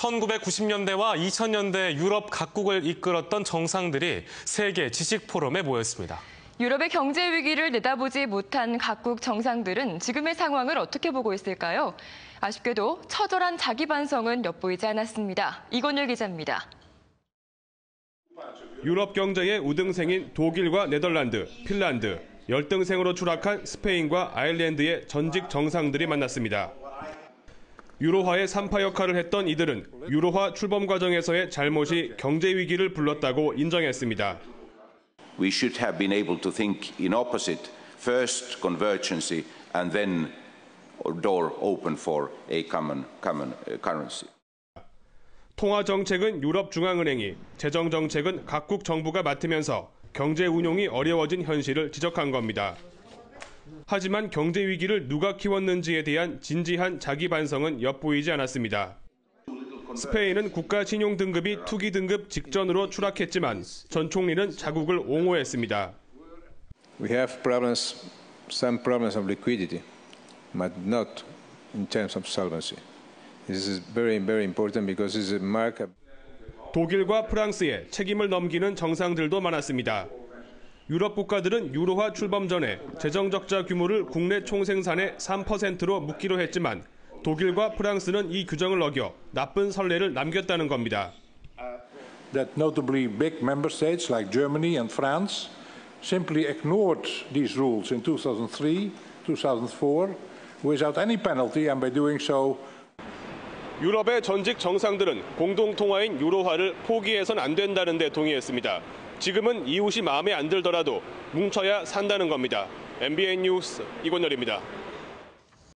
1990년대와 2000년대 유럽 각국을 이끌었던 정상들이 세계 지식 포럼에 모였습니다. 유럽의 경제 위기를 내다보지 못한 각국 정상들은 지금의 상황을 어떻게 보고 있을까요? 아쉽게도 처절한 자기 반성은 엿보이지 않았습니다. 이건율 기자입니다. 유럽 경제의 우등생인 독일과 네덜란드, 핀란드, 열등생으로 추락한 스페인과 아일랜드의 전직 정상들이 만났습니다. 유로화의 산파 역할을 했던 이들은 유로화 출범 과정에서의 잘못이 경제 위기를 불렀다고 인정했습니다. We should have been able to think in opposite. First convergency and then door open for a common, common currency. 통화 정책은 유럽 중앙은행이, 재정 정책은 각국 정부가 맡으면서 경제 운용이 어려워진 현실을 지적한 겁니다. 하지만 경제 위기를 누가 키웠는지에 대한 진지한 자기 반성은 엿보이지 않았습니다. 스페인은 국가 신용 등급이 투기 등급 직전으로 추락했지만 전 총리는 자국을 옹호했습니다. We have problems, some problems of liquidity, but not in terms of solvency. This is very, very important because it's a mark 독일과 프랑스에 책임을 넘기는 정상들도 많았습니다. 유럽 국가들은 유로화 출범 전에 재정 적자 규모를 국내 총생산의 3%로 묶기로 했지만 독일과 프랑스는 이 규정을 어겨 나쁜 선례를 남겼다는 겁니다. that notably big member states like Germany and France simply ignored these rules in 2003, 2004 without any penalty and by doing so 유럽의 전직 정상들은 공동 통화인 유로화를 포기해선 안 된다는 데 동의했습니다. 지금은 이웃이 마음에 안 들더라도 뭉쳐야 산다는 겁니다. MBN 뉴스 이권열입니다.